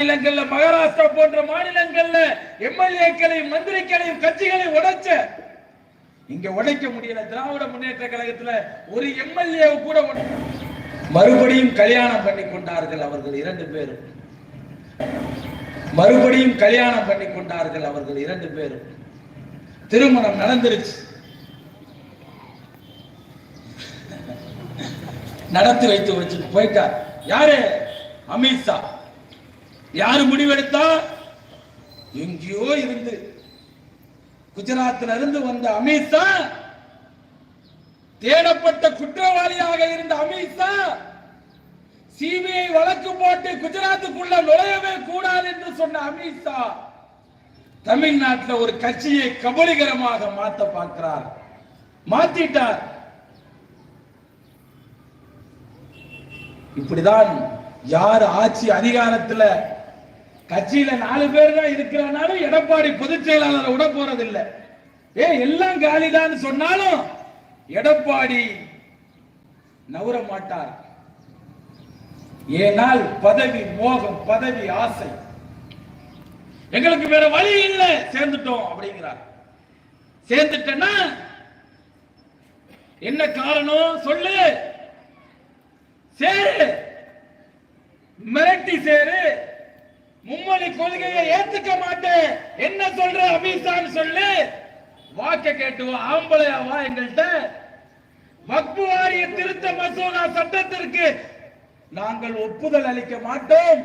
மாநிலங்கள்ல மகாராஷ்டிரா போன்ற மாநிலங்கள்ல எம்எல்ஏக்களையும் மந்திரிகளையும் கட்சிகளை உடைச்ச இங்க உடைக்க முடியல. திராவிட முன்னேற்ற கழகத்துல ஒரு எம்எல்ஏ கூட மறுபடியும் கல்யாணம் பண்ணி கொண்டார்கள் அவர்கள் இரண்டு பேரும். மறுபடியும் கல்யாணம் பண்ணி கொண்டார்கள் அவர்கள் இரண்டு பேரும். திருமணம் நடந்துருச்சு. நடத்தி வைத்து வச்சு போயிட்டார். யாரு? அமித்ஷா. யாரு முடிவெடுத்தா? எங்கேயோ இருந்து. குஜராத்தில் இருந்து வந்த அமித்ஷா தேடப்பட்ட குற்றவாளியாக இருந்த அமித்ஷா சிபிஐ வழக்கு போட்டு குஜராத்துக்குள்ள நுழையவே கூடாது என்று சொன்ன அமித்ஷா தமிழ்நாட்டில் ஒரு கட்சியை கபலிகரமாக மாத்த பார்க்கிறார். மாத்திட்டார். இப்படிதான் யார் ஆட்சி அதிகாரத்தில் கட்சியில நாலு பேர் தான் இருக்கிறனாலும் எடப்பாடி பொதுச் செயலாளர் விட போறதில்லை. ஏ எல்லாம் காலிதான் சொன்னாலும் எடப்பாடி நவர மாட்டார். ஏனால் பதவி மோகம் பதவி ஆசை. எங்களுக்கு வேற வழி இல்லை சேர்ந்துட்டோம் அப்படிங்கிறார். சேர்ந்துட்டேன்னா என்ன காரணம் சொல்லு. சேரு. மிரட்டி சேரு. மும்மொழி கொள்கையை ஏத்துக்க மாட்டேன். என்ன சொல்ற அமித்ஷான்னு சொல்லு. வாக்க கேட்டுவோம் ஆம்பளையாவா எங்கள்கிட்ட வக்பு வாரிய திருத்த மசோதா சட்டத்திற்கு நாங்கள் ஒப்புதல் அளிக்க மாட்டோம்.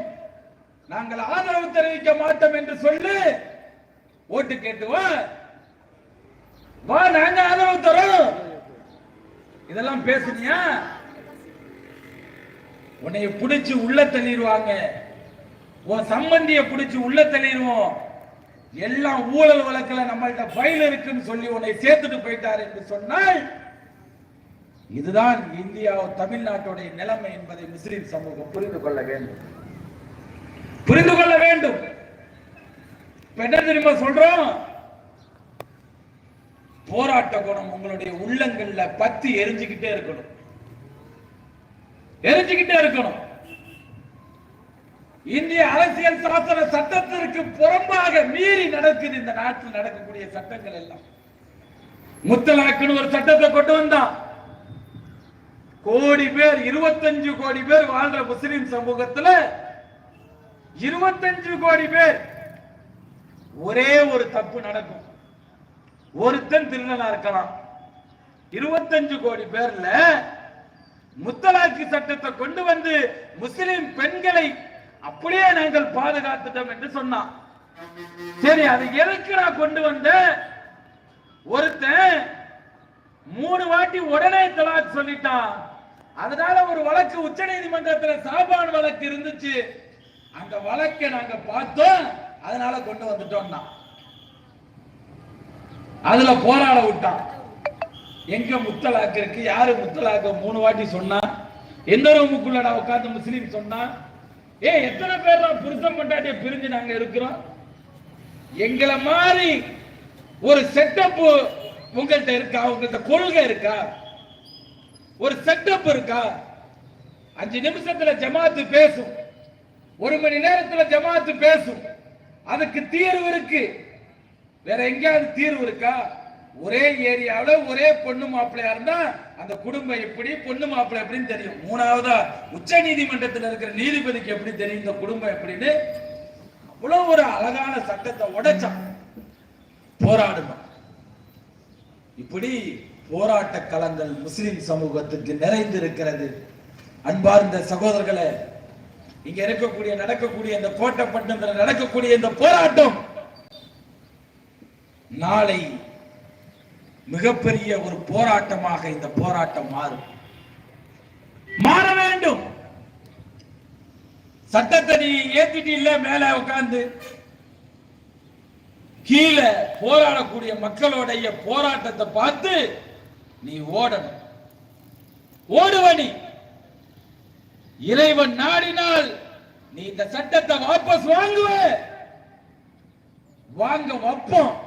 நாங்கள் ஆதரவு தெரிவிக்க மாட்டோம் என்று சொல்லு. ஓட்டு கேட்டுவா வா நாங்க ஆதரவு தரோம். இதெல்லாம் பேசுனியா? உன்னைய பிடிச்சு உள்ள தள்ளிடுவாங்க. உன் சம்பந்திய பிடிச்சி உள்ள தள்ளிடுவோம். எல்லாம் ஊழல் வழக்கில் நம்மள்கிட்ட ஃபைல் இருக்குன்னு சொல்லி உன்னை சேர்த்துட்டு போயிட்டார் என்று சொன்னால் இதுதான் இந்தியா தமிழ்நாட்டுடைய நிலைமை என்பதை முஸ்லிம் சமூகம் புரிந்து கொள்ள வேண்டும். புரிந்து கொள்ள வேண்டும். என்ன தெரியுமா சொல்றோம்? போராட்ட குணம் உங்களுடைய உள்ளங்கள்ல பத்தி எரிஞ்சுக்கிட்டே இருக்கணும். எரிஞ்சுக்கிட்டே இருக்கணும். இந்திய அரசியல் சாசன சட்டத்திற்கு புறம்பாக மீறி நடக்குது இந்த நாட்டில் நடக்கக்கூடிய சட்டங்கள் எல்லாம். முத்தலாக்குன்னு ஒரு சட்டத்தை கொண்டு வந்தான் கோடி பேர் இருபத்தஞ்சு கோடி பேர் வாழ்ற முஸ்லிம் சமூகத்துல இருபத்தஞ்சு கோடி பேர் ஒரே ஒரு தப்பு நடக்கும். ஒருத்தன் திருநனா இருக்கலாம். இருபத்தஞ்சு கோடி பேர்ல முத்தலாக்கு சட்டத்தை கொண்டு வந்து முஸ்லிம் பெண்களை அப்படியே நாங்கள் பாதுகாத்துட்டோம் என்று சொன்னான். சரி அது எதுக்கு நான் கொண்டு வந்த? ஒருத்தன் மூணு வாட்டி உடனே தலாக் சொல்லிட்டான். அதனால ஒரு வழக்கு உச்ச நீதிமன்றத்துல சாபான் வழக்கு இருந்துச்சு. அந்த வழக்கை நாங்க பார்த்தோம். அதனால கொண்டு வந்துட்டோம்னா. அதுல போராட விட்டான். எங்க முத்தலாக்கு இருக்கு? யாரு முத்தலாக்கு? மூணு வாட்டி சொன்னா எந்த ரூமுக்குள்ளடா உட்கார்ந்து முஸ்லீம் சொன்னா ஏ எத்தனை பேர் தான் புருஷன் பொண்டாட்டிய பிரிஞ்சு நாங்க இருக்கிறோம்? எங்களை மாதிரி ஒரு செட்டப் உங்கள்கிட்ட இருக்கா? உங்கள்கிட்ட கொள்கை இருக்கா? ஒரு செட்டப் இருக்கா? அஞ்சு நிமிஷத்துல ஜமாத்து பேசும். ஒரு மணி நேரத்துல ஜமாத்து பேசும். அதுக்கு தீர்வு இருக்கு. வேற எங்கேயாவது தீர்வு இருக்கா? ஒரே ஏரியாவில் ஒரே பொண்ணு மாப்பிள்ளையா இருந்தா அந்த குடும்பம் எப்படி பொண்ணு மாப்பிள்ளை எப்படின்னு தெரியும். மூணாவதா உச்ச நீதிமன்றத்தில் இருக்கிற நீதிபதிக்கு எப்படி தெரியும்? இந்த குடும்பம் எப்படின்னு? அவ்வளவு ஒரு அழகான சட்டத்தை உடைச்சான் போராடணும் இப்படி போராட்ட களங்கள் முஸ்லிம் சமூகத்துக்கு நிறைந்து இருக்கிறது அன்பார்ந்த சகோதரர்களை இங்க இருக்கக்கூடிய நடக்கக்கூடிய இந்த கோட்டைப்பட்டினத்தில் நடக்கக்கூடிய இந்த போராட்டம் நாளை மிகப்பெரிய ஒரு போராட்டமாக இந்த போராட்டம் மாறும். மாற வேண்டும். சட்டத்தை நீ ஏத்திட்டு இல்ல மேல உட்கார்ந்து கீழே போராடக்கூடிய மக்களுடைய போராட்டத்தை பார்த்து நீ ஓடணும். ஓடுவனி இறைவன் நாடினால் நீ இந்த சட்டத்தை வாபஸ் வாங்குவ. வாங்க வைப்போம்.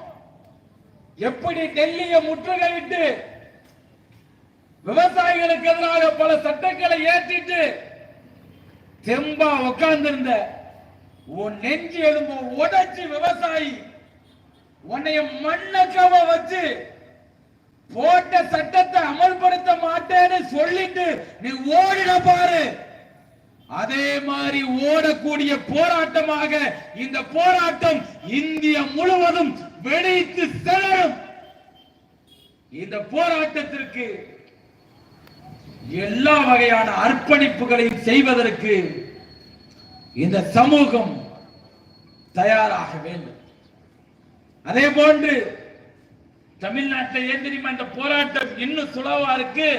எப்படி டெல்லியை முற்றுகையிட்டு விவசாயிகளுக்கு எதிராக பல சட்டங்களை ஏற்றிட்டு தெம்பா உட்கார்ந்திருந்த உன் நெஞ்சு எலும்பு உடைச்சு விவசாயி உன்னைய மண்ணக்கவ வச்சு போட்ட சட்டத்தை அமல்படுத்த மாட்டேன்னு சொல்லிட்டு நீ ஓடின பாரு. அதே மாதிரி ஓடக்கூடிய போராட்டமாக இந்த போராட்டம் இந்தியா முழுவதும் வெடித்து செலரும் இந்த போராட்டத்திற்கு எல்லா வகையான அர்ப்பணிப்புகளையும் செய்வதற்கு இந்த சமூகம் தயாராக வேண்டும். அதே போன்று தமிழ்நாட்டில் ஏன் தெரியுமா இந்த போராட்டம் இன்னும் சுலவா இருக்கு?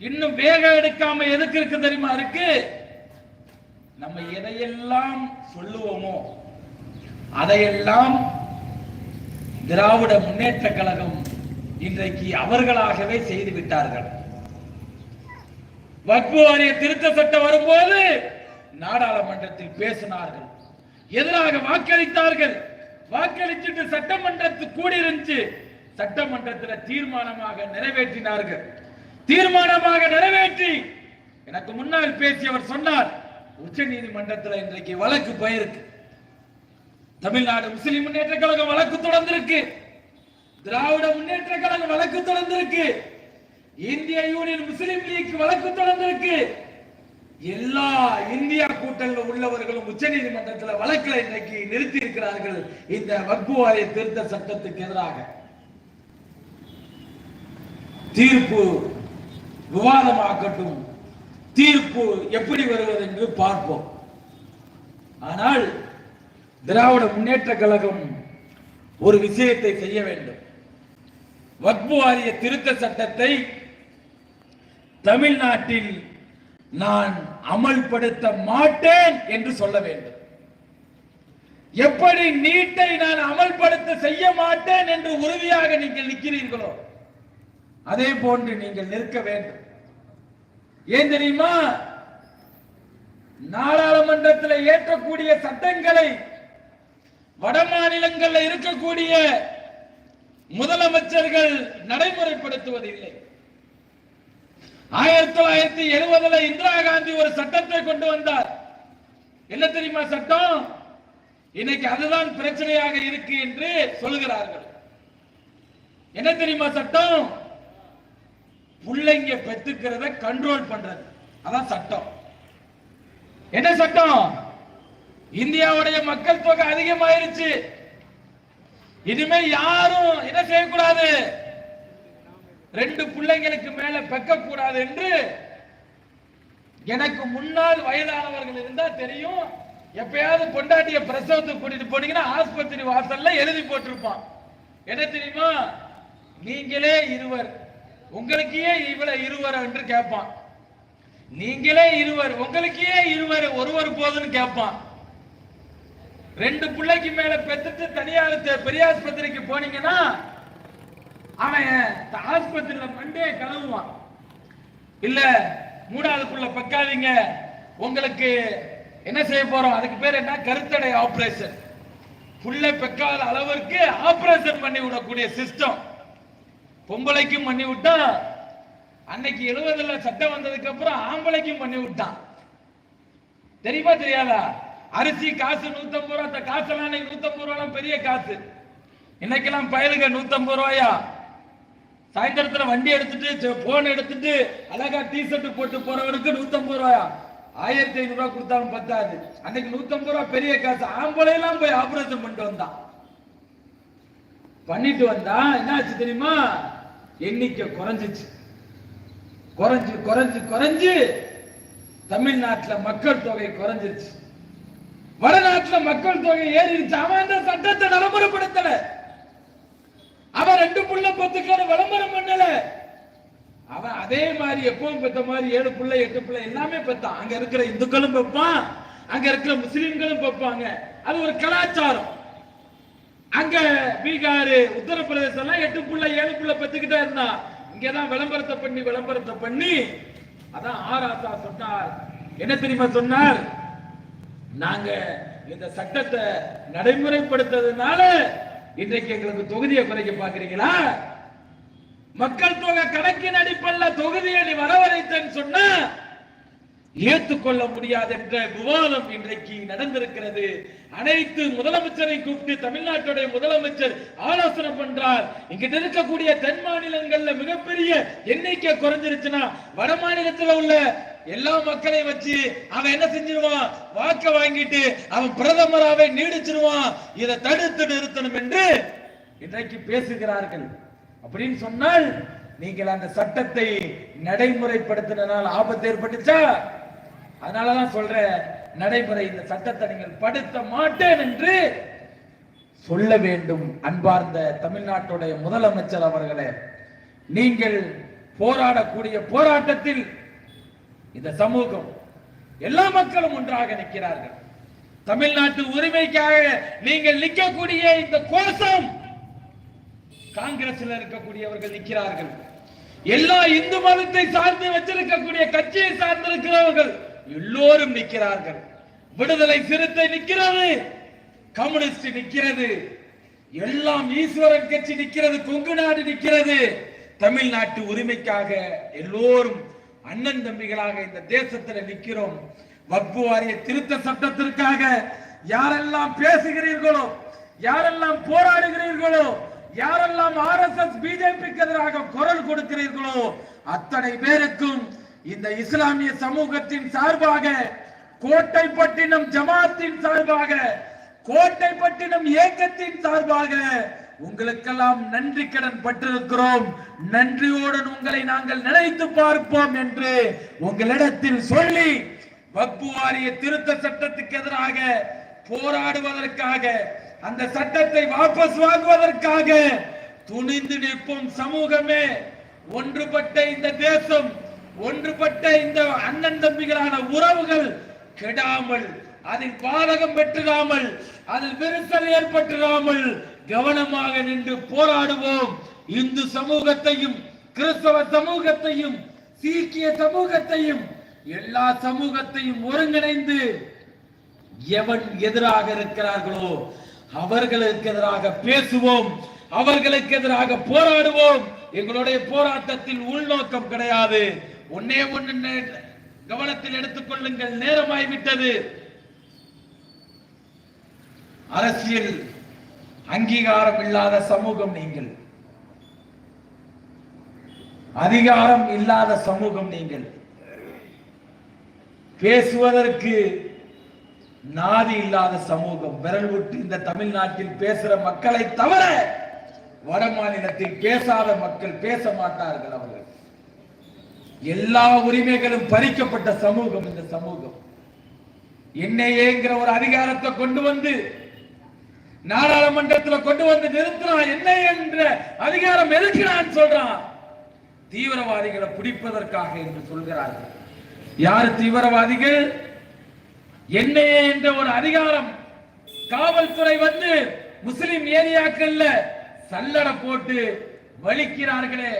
இன்னும் வேகம் எடுக்காம எதுக்கு இருக்கு தெரியுமா இருக்கு? நம்ம எதையெல்லாம் சொல்லுவோமோ அதையெல்லாம் திராவிட முன்னேற்ற கழகம் இன்றைக்கு அவர்களாகவே செய்து விட்டார்கள். வக்பு வாரிய திருத்த சட்டம் வரும்போது நாடாளுமன்றத்தில் பேசினார்கள். எதிராக வாக்களித்தார்கள். வாக்களிச்சுட்டு சட்டமன்றத்தில் கூடியிருந்துச்சு. சட்டமன்றத்தில் தீர்மானமாக நிறைவேற்றினார்கள். தீர்மானமாக நிறைவேற்றி எனக்கு முன்னால் பேசியவர் சொன்னார் உச்ச நீதிமன்றத்தில் இன்றைக்கு வழக்கு போயிருக்கு. தமிழ்நாடு முஸ்லிம் முன்னேற்ற கழகம் வழக்கு தொடர்ந்திருக்கு. திராவிட முன்னேற்ற கழகம் வழக்கு தொடர்ந்திருக்கு. இந்திய யூனியன் முஸ்லிம் லீக் வழக்கு தொடர்ந்திருக்கு. எல்லா இந்தியா கூட்டங்கள் உள்ளவர்களும் உச்ச நீதிமன்றத்தில் வழக்கில் இன்றைக்கு நிறுத்தி இருக்கிறார்கள். இந்த வக்குவாய திருத்த சட்டத்துக்கு எதிராக. தீர்ப்பு விவாதமாக்கட்டும். தீர்ப்பு எப்படி வருவது என்று பார்ப்போம். ஆனால் திராவிட முன்னேற்ற கழகம் ஒரு விஷயத்தை செய்ய வேண்டும். வக்பு வாரிய திருத்த சட்டத்தை தமிழ்நாட்டில் நான் அமல்படுத்த மாட்டேன் என்று சொல்ல வேண்டும். எப்படி நீட்டை நான் அமல்படுத்த செய்ய மாட்டேன் என்று உறுதியாக நீங்கள் நிற்கிறீர்களோ அதே போன்று நீங்கள் நிற்க வேண்டும். ஏன் தெரியுமா? நாடாளுமன்றத்தில் ஏற்றக்கூடிய சட்டங்களை வட மாநிலங்களில் இருக்கக்கூடிய முதலமைச்சர்கள் நடைமுறைப்படுத்துவதில்லை. ஆயிரத்தி தொள்ளாயிரத்தி எழுபதுல இந்திரா காந்தி ஒரு சட்டத்தை கொண்டு வந்தார். என்ன தெரியுமா சட்டம்? இன்னைக்கு அதுதான் பிரச்சனையாக இருக்கு என்று சொல்லுகிறார்கள் என்ன தெரியுமா சட்டம்? பிள்ளைங்க பெத்துக்கிறத கண்ட்ரோல் பண்றது. அதான் சட்டம். என்ன சட்டம்? இந்தியாவுடைய மக்கள் தொகை அதிகமாயிருச்சு. இனிமே யாரும் என்ன செய்யக்கூடாது? ரெண்டு பிள்ளைங்களுக்கு மேல பெக்க கூடாது என்று எனக்கு முன்னால் வயதானவர்கள் இருந்தா தெரியும். எப்பயாவது பொண்டாட்டிய பிரசவத்துக்கு கூட்டிட்டு போனீங்கன்னா ஆஸ்பத்திரி வாசல்ல எழுதி போட்டிருப்பான். என்ன தெரியுமா? நீங்களே இருவர். உங்களுக்கே இவ்வளவு இருவர் என்று கேட்பான். நீங்களே இருவர். உங்களுக்கே இருவர்? ஒருவர் போதுன்னு கேட்பான். ரெண்டு பிள்ளைக்கு மேல பெத்துட்டு தனியார் தெ- பெரிய ஆஸ்பத்திரிக்கு போனீங்கன்னா அவன் ஆஸ்பத்திரியில மண்டே கழுவுவான் இல்ல மூணாவது புள்ள பக்காதீங்க. உங்களுக்கு என்ன செய்ய போறோம்? அதுக்கு பேர் என்ன? கருத்தடை ஆபரேஷன் புள்ள பெக்காத அளவிற்கு ஆபரேஷன் பண்ணி விடக்கூடிய சிஸ்டம் பொம்பளைக்கும் பண்ணி விட்டா அன்னைக்கு எழுபதுல சட்டம் வந்ததுக்கு அப்புறம் ஆம்பளைக்கும் பண்ணி விட்டான். தெரியுமா தெரியாதா? அரிசி காசு நூத்தம்பது ரூபா அந்த காசெல்லாம் இன்னைக்கு நூத்தம்பது ரூபாலாம் பெரிய காசு. இன்னைக்கெல்லாம் பயலுங்க நூத்தம்பது ரூபாயா? சாயந்தரத்துல வண்டி எடுத்துட்டு போன் எடுத்துட்டு அழகா டி ஷர்ட் போட்டு போறவனுக்கு நூத்தம்பது ரூபாயா? ஆயிரத்தி ஐநூறு கொடுத்தாலும் பத்தாது. அன்னைக்கு நூத்தம்பது ரூபா பெரிய காசு. ஆம்பளை எல்லாம் போய் ஆபரேஷன் பண்ணிட்டு வந்தான் பண்ணிட்டு வந்தா என்னாச்சு தெரியுமா? எண்ணிக்கை குறைஞ்சிச்சு. குறைஞ்சு குறைஞ்சு குறைஞ்சு தமிழ்நாட்டுல மக்கள் தொகை குறைஞ்சிருச்சு. வடநாட்டுல மக்கள் தொகை ஏறிடுச்சு. அவன் அந்த சட்டத்தை நடைமுறைப்படுத்தல. அவன் ரெண்டு புள்ள பத்துக்கான விளம்பரம் பண்ணல. அவன் அதே மாதிரி எப்பவும் பெத்த மாதிரி ஏழு புள்ள எட்டு புள்ள எல்லாமே பெத்தான். அங்க இருக்கிற இந்துக்களும் பெப்பான். அங்க இருக்கிற முஸ்லிம்களும் பெப்பாங்க. அது ஒரு கலாச்சாரம். அங்க பீகார் உத்தரப்பிரதேசம் எல்லாம் எட்டு புள்ள ஏழு புள்ள பெத்துக்கிட்டே இருந்தான் இங்கதான் விளம்பரத்தை பண்ணி விளம்பரத்தை பண்ணி அதான் ஆராசா சொன்னார். என்ன தெரியுமா சொன்னார்? நாங்க இந்த சட்டத்தை நடைமுறைப்படுத்ததுனால இன்றைக்கு எங்களுக்கு தொகுதியை குறைக்க பாக்குறீங்களா மக்கள் தொகை கணக்கின் அடிப்படையில் தொகுதியை நீ வரவழைத்தேன்னு சொன்னா ஏற்றுக்கொள்ள முடியாது என்ற விவாதம் இன்றைக்கு நடந்திருக்கிறது. அனைத்து முதலமைச்சரை கூப்பிட்டு தமிழ்நாட்டுடைய முதலமைச்சர் ஆலோசனை பண்றார். இங்கிட்ட இருக்கக்கூடிய தென் மாநிலங்கள்ல மிகப்பெரிய எண்ணிக்கை குறைஞ்சிருச்சுன்னா வட மாநிலத்துல உள்ள எல்லா மக்களையும் வச்சு அவன் என்ன செஞ்சிருவான்? வாக்க வாங்கிட்டு அவன் பிரதமராவே நீடிச்சிருவான். இதை தடுத்து நிறுத்தணும் என்று இன்றைக்கு பேசுகிறார்கள். அப்படின்னு சொன்னால் நீங்கள் அந்த சட்டத்தை நடைமுறைப்படுத்தினால் ஆபத்து ஏற்பட்டுச்சா? அதனாலதான் சொல்ற நடைமுறை இந்த சட்டத்தை நீங்கள் படுத்த மாட்டேன் என்று சொல்ல வேண்டும். அன்பார்ந்த தமிழ்நாட்டுடைய முதலமைச்சர் அவர்களே நீங்கள் போராடக்கூடிய போராட்டத்தில் இந்த சமூகம். எல்லா மக்களும் ஒன்றாக நிற்கிறார்கள். தமிழ்நாட்டு உரிமைக்காக நீங்கள் நிற்கக்கூடிய இந்த கோஷம் காங்கிரஸ்ல இருக்கக்கூடியவர்கள் நிற்கிறார்கள். எல்லா இந்து மதத்தை சார்ந்து வச்சிருக்கக்கூடிய கட்சியை சார்ந்திருக்கிறவர்கள் எல்லோரும் நிற்கிறார்கள். விடுதலை சிறுத்தை நிற்கிறது கம்யூனிஸ்ட் நிற்கிறது எல்லாம் ஈஸ்வரன் கட்சி நிற்கிறது கொங்கு நாடு நிற்கிறது. தமிழ்நாட்டு உரிமைக்காக எல்லோரும் அண்ணன் தம்பிகளாக இந்த தேசத்துல நிக்கிறோம். வக்பு வாரிய திருத்த சட்டத்திற்காக யாரெல்லாம் பேசுகிறீர்களோ யாரெல்லாம் போராடுகிறீர்களோ யாரெல்லாம் ஆர் எஸ் எஸ் பிஜேபிக்கு எதிராக குரல் கொடுக்கிறீர்களோ அத்தனை பேருக்கும் இந்த இஸ்லாமிய சமூகத்தின் சார்பாக கோட்டைப்பட்டினம் ஜமாத்தின் சார்பாக கோட்டைப்பட்டினம் இயக்கத்தின் சார்பாக உங்களுக்கெல்லாம் நன்றி கடன் பட்டிருக்கிறோம். நன்றியோடன் உங்களை நாங்கள் நினைத்து பார்ப்போம் என்று உங்களிடத்தில் சொல்லி வக்பு வாரிய திருத்த சட்டத்துக்கு எதிராக போராடுவதற்காக அந்த சட்டத்தை வாபஸ் வாங்குவதற்காக துணிந்து நிற்போம் சமூகமே. ஒன்றுபட்ட இந்த தேசம் ஒன்றுபட்ட இந்த அண்ணன் தம்பிகளான உறவுகள் கெடாமல் அதில் பாதகம் பெற்றிடாமல் அதில் விரிசல் ஏற்பட்டிடாமல் கவனமாக நின்று போராடுவோம். இந்து சமூகத்தையும் கிறிஸ்தவ சமூகத்தையும் சீக்கிய சமூகத்தையும் எல்லா சமூகத்தையும் ஒருங்கிணைந்து எவன் எதிராக இருக்கிறார்களோ அவர்களுக்கு எதிராக பேசுவோம். அவர்களுக்கு எதிராக போராடுவோம். எங்களுடைய போராட்டத்தில் உள்நோக்கம் கிடையாது. ஒன்னே ஒன்று கவனத்தில் எடுத்துக் கொள்ளுங்கள் நேரமாய் விட்டது அரசியல் அங்கீகாரம் இல்லாத சமூகம் நீங்கள். அதிகாரம் இல்லாத சமூகம் நீங்கள். பேசுவதற்கு நாதி இல்லாத சமூகம். விரல் விட்டு இந்த தமிழ்நாட்டில் பேசுற மக்களை தவிர வட மாநிலத்தில் பேசாத மக்கள் பேச மாட்டார்கள் அவர்கள். எல்லா உரிமைகளும் பறிக்கப்பட்ட சமூகம் இந்த சமூகம். என்னையேங்கிற ஒரு அதிகாரத்தை கொண்டு வந்து நாடாளுமன்றத்தில் கொண்டு வந்து நிறுத்தினான் என்ன என்ற அதிகாரம் எதுக்கு சொல்றான். தீவிரவாதிகளை பிடிப்பதற்காக என்று சொல்கிறார்கள். யார் தீவிரவாதிகள்? என்ஐஏ என்ற ஒரு அதிகாரம். காவல்துறை வந்து முஸ்லிம் ஏரியாக்கள்ல சல்லடை போட்டு வலிக்கிறார்களே.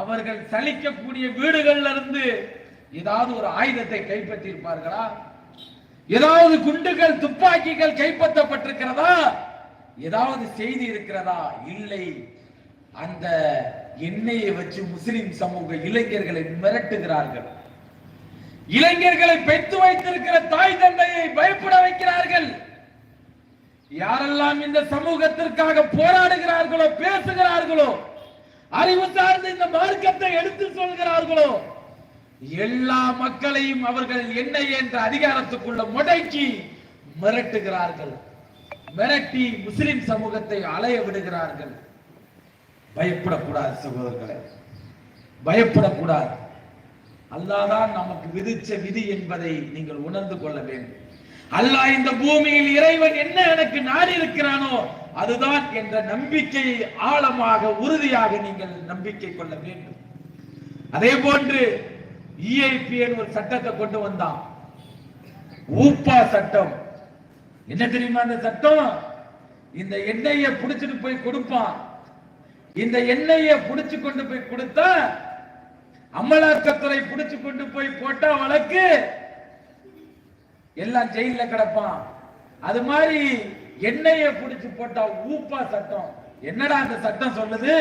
அவர்கள் சலிக்கக்கூடிய வீடுகள்ல இருந்து ஏதாவது ஒரு ஆயுதத்தை கைப்பற்றி இருப்பார்களா ஏதாவது குண்டுகள் துப்பாக்கிகள் கைப்பற்றப்பட்டிருக்கிறதா? ஏதாவது செய்தி இருக்கிறதா? இல்லை. அந்த எண்ணெயை வச்சு முஸ்லிம் சமூக இளைஞர்களை மிரட்டுகிறார்கள். இளைஞர்களை பெற்று வைத்திருக்கிற தாய் தந்தையை பயப்பட வைக்கிறார்கள். யாரெல்லாம் இந்த சமூகத்திற்காக போராடுகிறார்களோ பேசுகிறார்களோ அறிவு சார்ந்து இந்த மார்க்கத்தை எடுத்து சொல்கிறார்களோ எல்லா மக்களையும் அவர்கள் என்ன என்ற அதிகாரத்துக்குள்ள முடக்கி மிரட்டுகிறார்கள். மிரட்டி முஸ்லிம் சமூகத்தை அலைய விடுகிறார்கள். பயப்படக்கூடாது சகோதரர்களே. பயப்படக்கூடாது. அல்லாதான் நமக்கு விதிச்ச விதி என்பதை நீங்கள் உணர்ந்து கொள்ள வேண்டும். அல்லாஹ் இந்த பூமியில் இறைவன் என்ன எனக்கு நாடி இருக்கிறானோ அதுதான் என்ற நம்பிக்கையை ஆழமாக உறுதியாக நீங்கள் நம்பிக்கை கொள்ள வேண்டும். அதே போன்று இஐபிஎன் ஒரு சட்டத்தை கொண்டு வந்தான். ஊப்பா சட்டம். என்ன தெரியுமா அந்த சட்டம் இந்த எண்ணெயை புடிச்சிட்டு போய் கொடுப்பான். இந்த எண்ணெயை புடிச்சு கொண்டு போய் கொடுத்தா அமலாக்கத்துறை புடிச்சு கொண்டு போய் போட்டா வழக்கு. எல்லாம் ஜெயில கிடப்பான். அது மாதிரி எண்ணெயை புடிச்சு போட்டா ஊப்பா சட்டம் என்னடா அந்த சட்டம் சொல்லுது?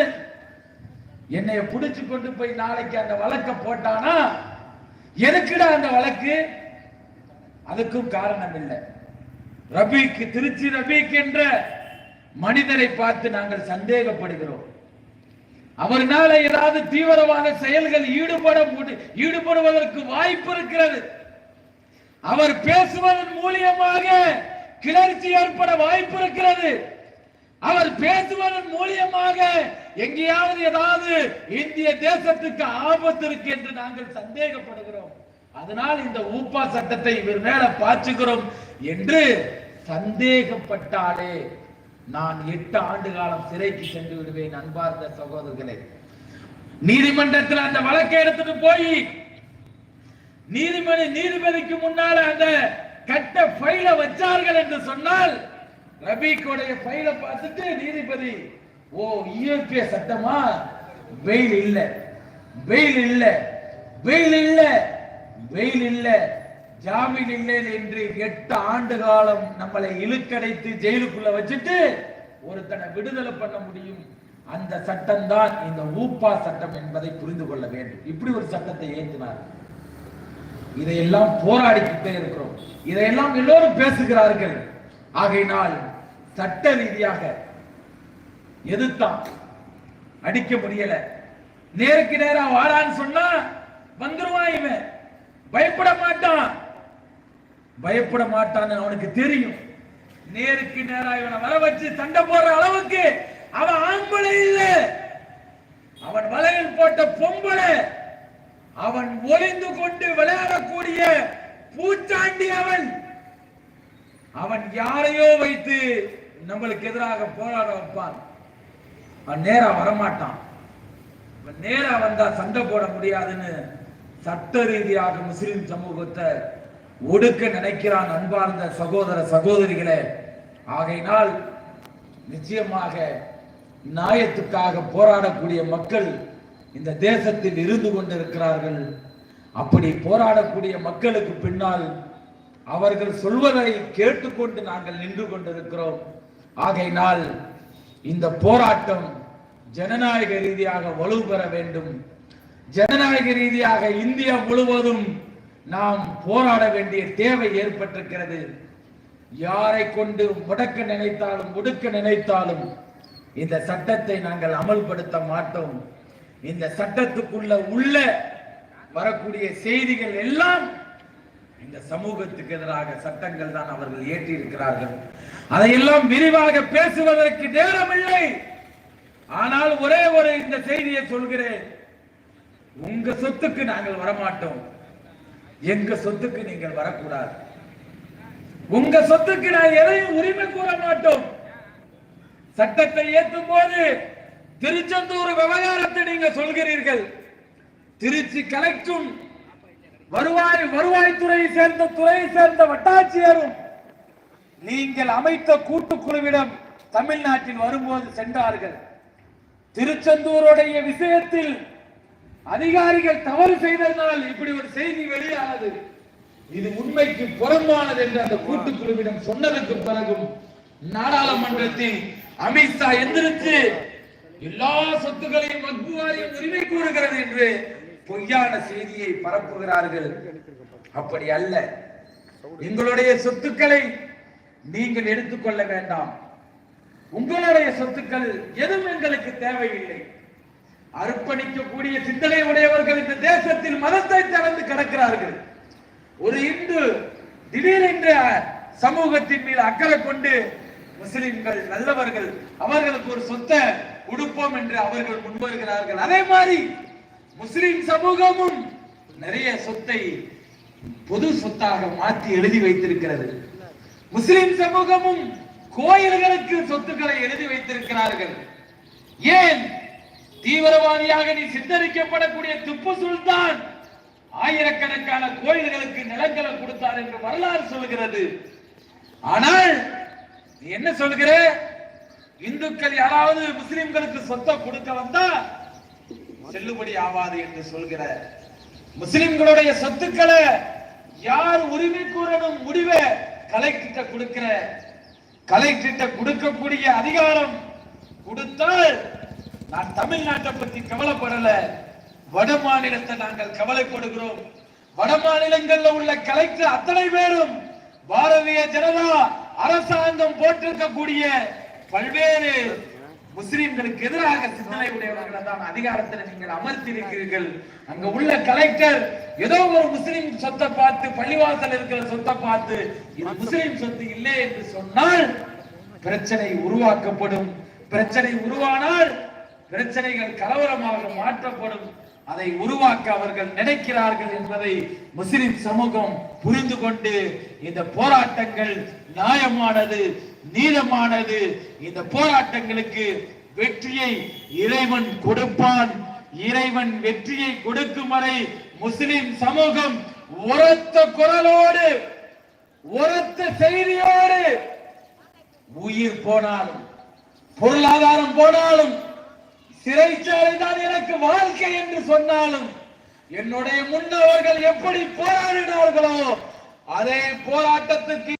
என்னைய புடிச்சு கொண்டு போய் நாளைக்கு அந்த வழக்க போட்டானா? எதுக்குடா அந்த வழக்கு? அதுக்கும் காரணம் இல்லை. ரபிக்கு திருச்சி ரபிக் என்ற மனிதரை பார்த்து நாங்கள் சந்தேகப்படுகிறோம். அவர்னால ஏதாவது தீவிரவாத செயல்கள் ஈடுபட முடி- ஈடுபடுவதற்கு வாய்ப்பு இருக்கிறது. அவர் பேசுவதன் மூலியமாக கிளர்ச்சி ஏற்பட வாய்ப்பு இருக்கிறது. அவர் பேசுவதன் மூலியமாக எங்கேயாவது ஏதாவது இந்திய தேசத்துக்கு ஆபத்து இருக்கு என்று நாங்கள் சந்தேகப்படுகிறோம். அதனால் இந்த ஊப்பா சட்டத்தை இவர் மேல பாய்ச்சுகிறோம் என்று சந்தேகப்பட்டாலே நான் எட்டு ஆண்டு காலம் சிறைக்கு சென்று விடுவேன் அன்பார்ந்த சகோதரர்களே. நீதிமன்றத்தில் அந்த வழக்கை எடுத்துட்டு போய் நீதிமன்ற நீதிபதிக்கு முன்னால அந்த கட்ட ஃபைல வச்சார்கள் என்று சொன்னால் ரபிக்குடைய ஃபைல பார்த்துட்டு நீதிபதி ஓ இயற்கை சட்டமா? வெயில் இல்ல வெயில் இல்ல வெயில் இல்லை வெயில் இல்லை ஜாமீன் இல்லை என்று எட்டு ஆண்டு காலம் நம்மளை இழுக்கடைத்து ஜெயிலுக்குள்ள வச்சுட்டு ஒருத்தனை விடுதலை பண்ண முடியும். அந்த சட்டம் தான் இந்த ஊப்பா சட்டம் என்பதை புரிந்து கொள்ள வேண்டும். இப்படி ஒரு சட்டத்தை ஏற்றினார் இதையெல்லாம் போராடிக்கிட்டே இருக்கிறோம். இதையெல்லாம் எல்லோரும் பேசுகிறார்கள். ஆகையினால் சட்ட ரீதியாக எதிர்த்தான் அடிக்க முடியல. நேருக்கு நேரா வாடான்னு சொன்னா வந்துருவான் இவன். பயப்பட மாட்டான். பயப்பட மாட்டான்னு அவனுக்கு தெரியும். நேருக்கு நேராக இவனை வர வச்சு சண்டை போடுற அளவுக்கு அவன் ஆம்பளை இல்லை. அவன் வலையில் போட்ட பொம்பளை. அவன் ஒளிந்து கொண்டு விளையாடக்கூடிய பூச்சாண்டி அவன். அவன் யாரையோ வைத்து நம்மளுக்கு எதிராக போராட வைப்பான். அவன் நேரா வரமாட்டான். நேரா வந்தா சண்டை போட முடியாதுன்னு சட்ட ரீதியாக முஸ்லிம் சமூகத்தை ஒடுக்க நினைக்கிறான் அன்பார்ந்த சகோதர சகோதரிகளே. ஆகையினால் நிச்சயமாக நியாயத்துக்காக போராடக்கூடிய மக்கள் இந்த தேசத்தில் இருந்து கொண்டிருக்கிறார்கள். அப்படி போராடக்கூடிய மக்களுக்கு பின்னால் அவர்கள் சொல்வதை கேட்டுக்கொண்டு நாங்கள் நின்று கொண்டிருக்கிறோம். ஆகையினால் இந்த போராட்டம் ஜனநாயக ரீதியாக வலுப்பெற வேண்டும். ஜனநாயக ரீதியாக இந்தியா முழுவதும் நாம் போராட வேண்டிய தேவை ஏற்பட்டிருக்கிறது. யாரை கொண்டு முடக்க நினைத்தாலும் ஒடுக்க நினைத்தாலும் இந்த சட்டத்தை நாங்கள் அமல்படுத்த மாட்டோம். இந்த சட்டத்துக்குள்ள உள்ள வரக்கூடிய செய்திகள் எல்லாம் இந்த சமூகத்துக்கு எதிராக சட்டங்கள் தான் அவர்கள் ஏற்றி இருக்கிறார்கள் அதையெல்லாம் விரிவாக பேசுவதற்கு நேரம் இல்லை ஆனால் ஒரே ஒரு இந்த செய்தியை சொல்கிறேன். உங்க சொத்துக்கு நாங்கள் வரமாட்டோம். எங்க சொத்துக்கு நீங்கள் வரக்கூடாது. உங்க சொத்துக்கு நான் எதையும் உரிமை கூற மாட்டோம். சட்டத்தை ஏற்றும் போது திருச்செந்தூர் விவகாரத்தை நீங்க சொல்கிறீர்கள். திருச்சி கலெக்டும் வருவாய் வருவாய்த்துறையை சேர்ந்த துறையை சேர்ந்த வட்டாட்சியரும் நீங்கள் அமைத்த கூட்டுக்குழுவிடம் தமிழ்நாட்டில் வரும்போது சென்றார்கள். திருச்செந்தூருடைய விஷயத்தில் அதிகாரிகள் தவறு செய்ததனால் இப்படி ஒரு செய்தி வெளியானது. இது உண்மைக்கு புறம்பானது என்று அந்த கூட்டுக்குழுவிடம் சொன்னதற்கு பிறகும் நாடாளுமன்றத்தில் அமித்ஷா எந்திரிச்சு எல்லா சொத்துக்களையும் வக்பு உரிமை கூறுகிறது என்று பொய்யான செய்தியை பரப்புகிறார்கள். அப்படி அல்ல. எங்களுடைய சொத்துக்களை நீங்கள் எடுத்துக்கொள்ள வேண்டாம். உங்களுடைய சொத்துக்கள் எதுவும் எங்களுக்கு தேவையில்லை. அர்ப்பணிக்கக்கூடிய சிந்தனை உடையவர்கள் இந்த தேசத்தில் மதத்தை திறந்து கிடக்கிறார்கள். ஒரு இந்து திடீரென்று சமூகத்தின் மீது அக்கறை கொண்டு முஸ்லிம்கள் நல்லவர்கள் அவர்களுக்கு ஒரு சொத்தை கொடுப்போம் என்று அவர்கள் முன்வருகிறார்கள் அதே மாதிரி முஸ்லிம் சமூகமும் நிறைய சொத்தை பொது சொத்தாக மாற்றி எழுதி வைத்திருக்கிறது. முஸ்லிம் சமூகமும் கோயில்களுக்கு சொத்துக்களை எழுதி வைத்திருக்கிறார்கள். ஏன்? தீவிரவாதியாக நீ சித்தரிக்கப்படக்கூடிய திப்பு சுல்தான் ஆயிரக்கணக்கான கோயில்களுக்கு நிலங்களை கொடுத்தார் என்று வரலாறு சொல்கிறது. ஆனால் நீ என்ன சொல்கிற? இந்துக்கள் யாராவது முஸ்லிம்களுக்கு சொத்தை கொடுக்க வந்தா செல்லுபடி ஆவாது என்று சொல்கிற. முஸ்லிம்களுடைய சொத்துக்களை யார் உரிமை கூறணும் முடிவை கலெக்டர்கிட்ட கொடுக்கிற. கலெக்டர்கிட்ட கொடுக்கக்கூடிய அதிகாரம் கொடுத்தால் நான் தமிழ்நாட்டை பத்தி கவலைப்படல. வட மாநிலத்தை நாங்கள் கவலைப்படுகிறோம். வட மாநிலங்கள்ல உள்ள கலெக்டர் அத்தனை பேரும் பாரதிய ஜனதா அரசாங்கம் போட்டிருக்கக்கூடிய பல்வேறு முஸ்லிம்களுக்கு எதிராக சிந்தனை உடையவர்களை தான் அதிகாரத்தில் நீங்கள் அமர்த்திருக்கிறீர்கள் அங்க உள்ள கலெக்டர் ஏதோ ஒரு முஸ்லிம் சொத்தை பார்த்து பள்ளிவாசல் இருக்கிற சொத்தை பார்த்து இது முஸ்லிம் சொத்து இல்லை என்று சொன்னால் பிரச்சனை உருவாக்கப்படும். பிரச்சனை உருவானால் பிரச்சனைகள் கலவரமாக மாற்றப்படும் அதை உருவாக்க அவர்கள் நினைக்கிறார்கள் என்பதை முஸ்லிம் சமூகம் புரிந்து கொண்டு இந்த போராட்டங்கள் நியாயமானது நீளமானது. இந்த போராட்டங்களுக்கு வெற்றியை இறைவன் கொடுப்பான். இறைவன் வெற்றியை கொடுக்கும் வரை முஸ்லிம் சமூகம் உரத்த குரலோடு உரத்த செய்தியோடு உயிர் போனாலும் பொருளாதாரம் போனாலும் சிறைச்சாலை தான் எனக்கு வாழ்க்கை என்று சொன்னாலும் என்னுடைய முன்னவர்கள் எப்படி போராடினார்களோ அதே போராட்டத்துக்கு